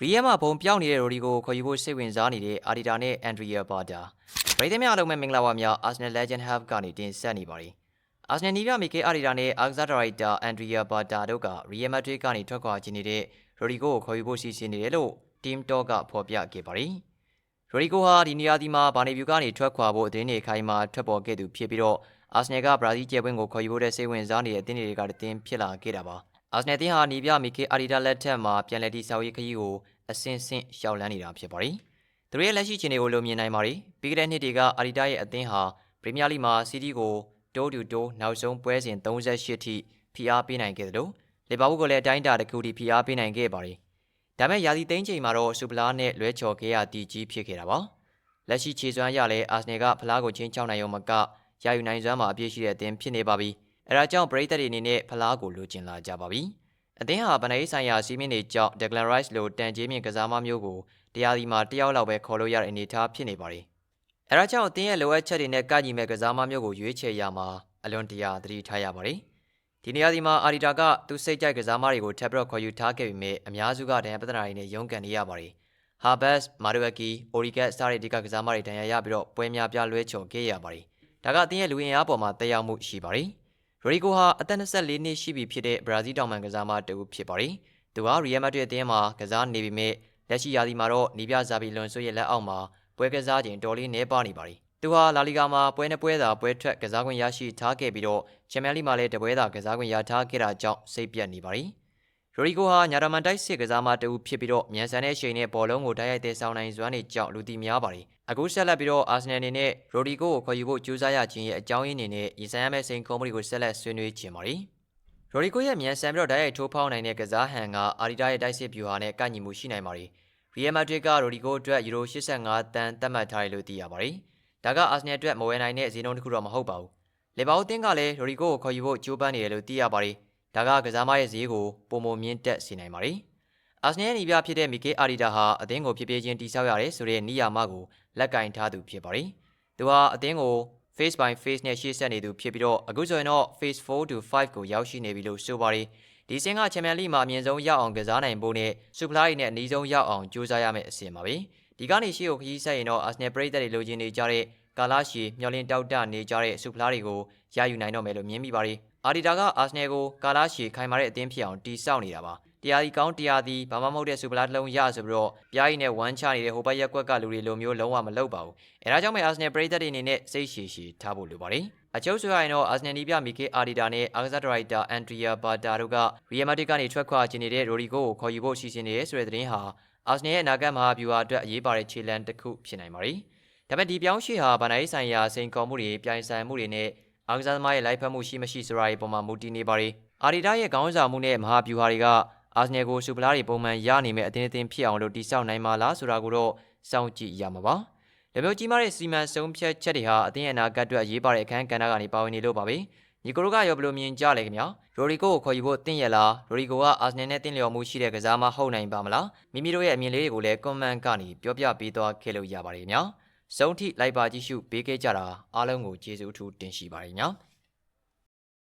ရီယက်မှာဘုံပြောင်းနေတဲ့ရိုဒီကိုခေါ်ယူဖို့စိတ်ဝင်စားနေတဲ့အာဒီတာနဲ့အန်ဒရီယာဘာတာပရိသတ်များအားလုံးပဲမင်္ဂလာပါများ Arsenal Legend Hub ကနေတင်ဆက်နေပါတယ်။ Arsenal နီးပြမီကေအာဒီတာနဲ့အာကစားဒါရိုက်တာအန်ဒရီယာဘာတာတို့ကရီယက်မက်ဒရစ်ကနေထွက်ခွာခြင်းနေတဲ့ရိုဒီကိုကိုခေါ်ယူဖို့စီစဉ်နေတယ်လို့ Team Talk ကဖော်ပြခဲ့ပါတယ်။ရိုဒီကိုဟာဒီနေရာဒီမှာဘာနေဗျူကနေထွက်ခွာဖို့အသင်းတွေခိုင်းမှာထွက်ပေါ်ခဲ့သူဖြစ်ပြီးတော့ Arsenal ကဘရာဇီးကျဲပွင့်ကိုခေါ်ယူဖို့တဲ့စိတ်ဝင်စားနေတဲ့အသင်းတွေကတည်းဖြစ်လာခဲ့တာပါ။ Arsenal တင်းဟာနီးပြမီကေအာဒီတာလက်ထက်မှာပြန်လည်တည်ဆောက်ရေးခရီးကိုအဆင့်ဆင့်ရှောက်လန်းနေတာဖြစ်ပါတယ်။သူတို့ရဲ့လက်ရှိခြေအနေကိုလိုမြင်နိုင်ပါတယ်။ပြီးခဲ့တဲ့နှစ်တွေကအာဒီတာရဲ့အသင်းဟာပရီးမီးယားလိမှာစီးတီးကိုတိုးတူတိုးနောက်ဆုံးပွဲစဉ်38ထိဖိအားပေးနိုင်ခဲ့တယ်လို့လီဗာပူးကလည်းအတိုင်းအတာတစ်ခုထိဖိအားပေးနိုင်ခဲ့ပါတယ်။ဒါပေမဲ့ယာစီသိန်းချိန်မှာတော့စူပလာနဲ့လွဲချော်ခဲ့ရတည်ကြီးဖြစ်ခဲ့တာပါ။လက်ရှိခြေစွမ်းရလဲအာဆနယ်ကဖလားကိုချင်းချောင်းနိုင်ရုံမကရယူနိုင်စွမ်းမှာအပြည့်ရှိတဲ့အသင်းဖြစ်နေပါပြီ။ အဲဒါကြောင့်ပရိသတ်တွေအနေနဲ့ဖလားကိုလိုချင်လာကြပါပြီ။အသင်းဟာဗန်ဒိုင်ဆိုင်ရာစီးမင်းတွေကြောင့် Declan Rice လိုတန်ကြေးမြင့်ကစားမမျိုးကိုတရားဒီမှာတယောက်လောက်ပဲခေါ်လို့ရတဲ့အနေအထားဖြစ်နေပါတယ်။အဲဒါကြောင့်အသင်းရဲ့လိုအပ်ချက်တွေနဲ့ကန့်ညီမဲ့ကစားမမျိုးကိုရွေးချယ်ရမှာအလွန်တရာသတိထားရပါတယ်။ဒီနေရာဒီမှာအာဒီတာကသူစိတ်ကြိုက်ကစားမတွေကိုထပ်ပြီးတော့ခေါ်ယူထားခဲ့ပေမဲ့အများစုကဒဏ်ရာပဒနာတွေနဲ့ရုန်းကန်နေရပါတယ်။ Habas, Madueki, Origat စတဲ့ဒီကကစားမတွေဒဏ်ရာရပြီးတော့ပွဲများပြားလွဲချော်ခဲ့ရပါတယ်။ဒါကအသင်းရဲ့လူအင်အားပေါ်မှာတက်ရောက်မှုရှိပါတယ်။ ရိုဒီဂိုဟာအသက်24နှစ်ရှိပြီဖြစ်တဲ့ဘရာဇီးတောင်ပံကစားမတဦးဖြစ်ပါတယ်။သူဟာရီယယ်မက်ဒရစ်အသင်းမှာကစားနေပေမဲ့လက်ရှိရာသီမှာတော့နီးပြဇာဘီလွန်ဆိုရဲ့လက်အောက်မှာပွဲကစားခြင်းတော်လေးနှဲပါနေပါတယ်။သူဟာလာလီဂါမှာပွဲနှစ်ပွဲသာပွဲထွက်ကစားခွင့်ရရှိထားခဲ့ပြီးတော့ချန်ပီယံလိမှာလည်းတပွဲသာကစားခွင့်ရထားခဲ့တာကြောင့်စိတ်ပြတ်နေပါတယ်။ ရိုဒီဂိုဟာညာဒမန်တိုက်စစ်ကစားမတဦးဖြစ်ပြီးတော့မြန်ဆန်တဲ့အချိန်နဲ့ဘောလုံးကိုတိုက်ရိုက်တဲ့ဆောင်နိုင်စွမ်းတွေကြောင့်လူသိများပါတယ်။အခုဆက်လက်ပြီးတော့အာဆင်နယ်အနေနဲ့ရိုဒီဂိုကိုခေါ်ယူဖို့ကြိုးစားရခြင်းရဲ့အကြောင်းရင်းအနေနဲ့ရည်စမ်းရမယ့်စိန်ခေါ်မှုတွေကိုဆက်လက်ဆွေးနွေးခြင်းပါတယ်။ရိုဒီဂိုရဲ့မြန်ဆန်ပြီးတော့တိုက်ရိုက်ထိုးဖောက်နိုင်တဲ့ကစားဟန်ကအာဒီတာရဲ့တိုက်စစ်ဗျူဟာနဲ့ကန့်ညီမှုရှိနိုင်ပါတယ်။ရီယယ်မက်ဒရစ်ကရိုဒီဂိုအတွက်ယူရို85တန်သတ်မှတ်ထားတယ်လို့သိရပါတယ်။ဒါကအာဆင်နယ်အတွက်မဝယ်နိုင်တဲ့ဈေးနှုန်းတစ်ခုတော့မဟုတ်ပါဘူး။လေဘာအိုတင်းကလည်းရိုဒီဂိုကိုခေါ်ယူဖို့ကြိုးပမ်းနေတယ်လို့သိရပါတယ်။ ဒါကကစားမရဲ့ဈေးကိုပုံမမြင့်တက်စေနိုင်ပါတယ်။အာဆနယ်ရဲ့ညီပြဖြစ်တဲ့မီကေအာရီတာဟာအသင်းကိုဖြစ်ဖြစ်ချင်းတိဆောက်ရတယ်ဆိုတဲ့နီးယာမကိုလက်ကင်ထားသူဖြစ်ပါတယ်။သူဟာအသင်းကို face by face နဲ့ရှေ့ဆက်နေသူဖြစ်ပြီးတော့အခုဆိုရင်တော့ face 4 to 5ကိုရောက်ရှိနေပြီလို့ဆိုပါတယ်။ဒီစင်ကချန်ပီယံလိမှာအမြင့်ဆုံးရောက်အောင်ကစားနိုင်ဖို့နဲ့စူပလာရီနဲ့အနည်းဆုံးရောက်အောင်ကြိုးစားရမယ့်အဆင့်ပါပဲ။ဒီကနေရှေ့ကိုခရီးဆက်ရင်တော့အာဆနယ်ပရိသတ်တွေလိုချင်နေကြတဲ့ကာလာရှီမျော်လင့်တောက်တနေကြတဲ့စူပလာတွေကိုရယူနိုင်တော့မယ်လို့မြင်မိပါတယ် အာဒီတာကအာဆနယ်ကိုကာလာရှီခိုင်မာတဲ့အသင်းဖြစ်အောင်တီဆောက်နေတာပါတရားဒီကောင်းတရားဒီဘာမှမဟုတ်တဲ့စူပလာတစ်လုံးရဆိုပြီးတော့ပြားရည်နဲ့ဝမ်းချနေတဲ့ဟိုဘက်ရက်ကွက်ကလူတွေလိုမျိုးလုံးဝမလုပ်ပါဘူးအဲဒါကြောင့်ပဲအာဆနယ်ပရိသတ်တွေအနေနဲ့စိတ်ရှည်ရှည်ထားဖို့လိုပါတယ်အကျုပ်ဆိုရရင်တော့အာဆနယ်နီးပြမီကေအာဒီတာနဲ့အာကစားဒရိုက်တာအန်ဒရီယာဘာတာတို့ကရီယယ်မက်ဒစ်ကနေထွက်ခွာခြင်းနေတဲ့ရိုဒီဂိုကိုခေါ်ယူဖို့စီစဉ်နေတယ်ဆိုတဲ့သတင်းဟာအာဆနယ်ရဲ့အနာဂတ်မဟာဗျူဟာအတွက်အရေးပါတဲ့ခြေလှမ်းတစ်ခုဖြစ်နိုင်ပါတယ်ဒါပေမဲ့ဒီပြောင်းရှိဟာဗန်နိုင်းဆိုင်ရာစိန်ခေါ်မှုတွေပြိုင်ဆိုင်မှုတွေနဲ့ အားကစားသမားရဲ့လိုက်ဖက်မှုရှိမရှိဆိုတာတွေပေါ်မှာမူတည်နေပါတယ်။အာဒီတာရဲ့ခေါင်းဆောင်မှုနဲ့မဟာဗျူဟာတွေကအာဆနယ်ကိုစူပလာတွေပုံမှန်ရနိုင်မဲ့အသင်းအသင်းဖြစ်အောင်လို့တိစောက်နိုင်မှာလားဆိုတာကိုတော့စောင့်ကြည့်ရမှာပါ။ဒါမျိုးကြီးမားတဲ့စီမံဆုံးဖြတ်ချက်တွေဟာအသင်းရဲ့အနာဂတ်အတွက်အရေးပါတဲ့အခန်းကဏ္ဍကနေပါဝင်နေလို့ပါပဲ။ညီကိုတို့ကရောဘယ်လိုမြင်ကြလဲခင်ဗျာ။ရိုရီကိုကိုခေါ်ယူဖို့တင့်ရလား။ရိုရီကိုကအာဆနယ်နဲ့တင့်လျော်မှုရှိတဲ့ကစားမဟုတ်နိုင်ပါမလား။မိမိတို့ရဲ့အမြင်လေးတွေကိုလည်း comment ကနေပြောပြပေးသွားခဲ့လို့ရပါတယ်ခင်ဗျာ။ ဆုံးထိလိုက်ပါကြည့်ရှုပေးခဲ့ကြတာအားလုံးကိုကျေးဇူးအထူးတင်ရှိပါတယ်ညာ။